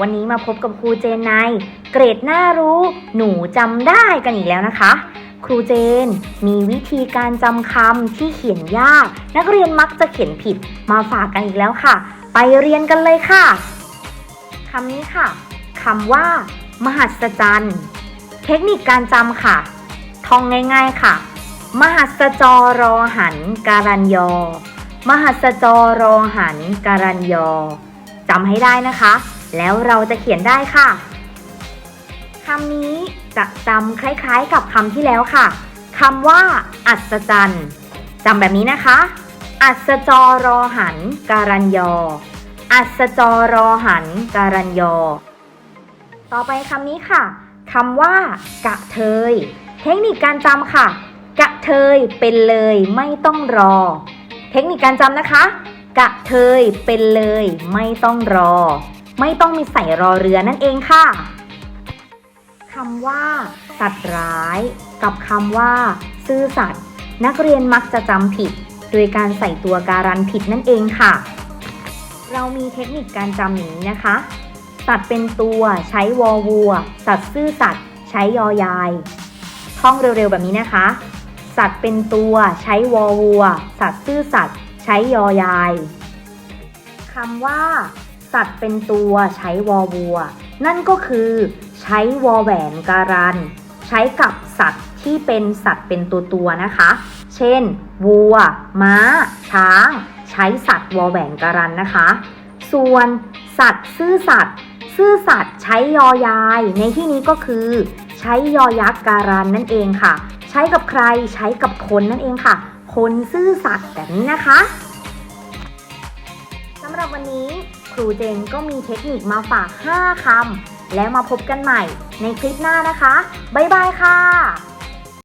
วันนี้มาพบกับครูเจนใน เกรดน่ารู้หนูจำได้กันอีกแล้วนะคะ ครูเจนมีวิธีการจำคำที่เขียนยาก นักเรียนมักจะเขียนผิดมาฝากกันอีกแล้วค่ะ ไปเรียนกันเลยค่ะคำนี้ค่ะคำว่า มหัศจรรย์ เทคนิคการจำค่ะท่องง่ายๆค่ะ มหัสจรอหันการันยอ มหัสจรอหันการันยอ จำให้ได้นะคะ แล้วเราจะเขียนได้ค่ะคำนี้จะจำคล้ายๆกับคำที่แล้วค่ะคำว่าอัศจรรย์จำแบบนี้นะคะ อัศจรอหันการันยออัศจรอหัน การันยอ ต่อไปคำนี้ค่ะคำว่ากะเทย เทคนิคการจำค่ะ กะเทยเป็นเลยไม่ต้องรอ เทคนิคการจำนะคะ กะเทยเป็นเลย ไม่ต้องรอ ไม่ต้องมีใส่รอเรือนั่นเองค่ะคำว่า สัตว์ร้าย กับคำว่า ซื่อสัตย์นักเรียนมักจะจำผิด โดยการใส่ตัวการันผิดนั่นเองค่ะ เรามีเทคนิคการจำอย่างนี้นะคะ สัตว์เป็นตัวใช้วอวัว สัตว์ซื่อสัตย์ใช้ยอยายท่องเร็วๆแบบนี้นะคะ สัตว์เป็นตัวใช้วอวัว สัตว์ซื่อสัตย์ ช้ยอยายคำว่า สัตว์เป็นตัวใช้วอวัว นั่นก็คือ ใช้วอแหวนการัน ใช้กับสัตว์ที่เป็นสัตว์เป็นตัวตัวนะคะ เช่น วัว ม้า ช้าง ใช้สัตว์วอแหวนการันนะคะ ส่วนสัตว์ซื่อสัตย์ซื่อสัตย์ใช้ยอยาย ในที่นี้ก็คือ ใช้ยอยักษ์การันนั่นเองค่ะ ใช้กับใครใช้กับคนนั่นเองค่ะ คนซื่อสัตย์แบบนี้นะคะสำหรับวันนี้ครูเจนก็มีเทคนิคมาฝาก 5คำแล้วมาพบกันใหม่ในคลิปหน้านะคะ บ๊ายบายค่ะ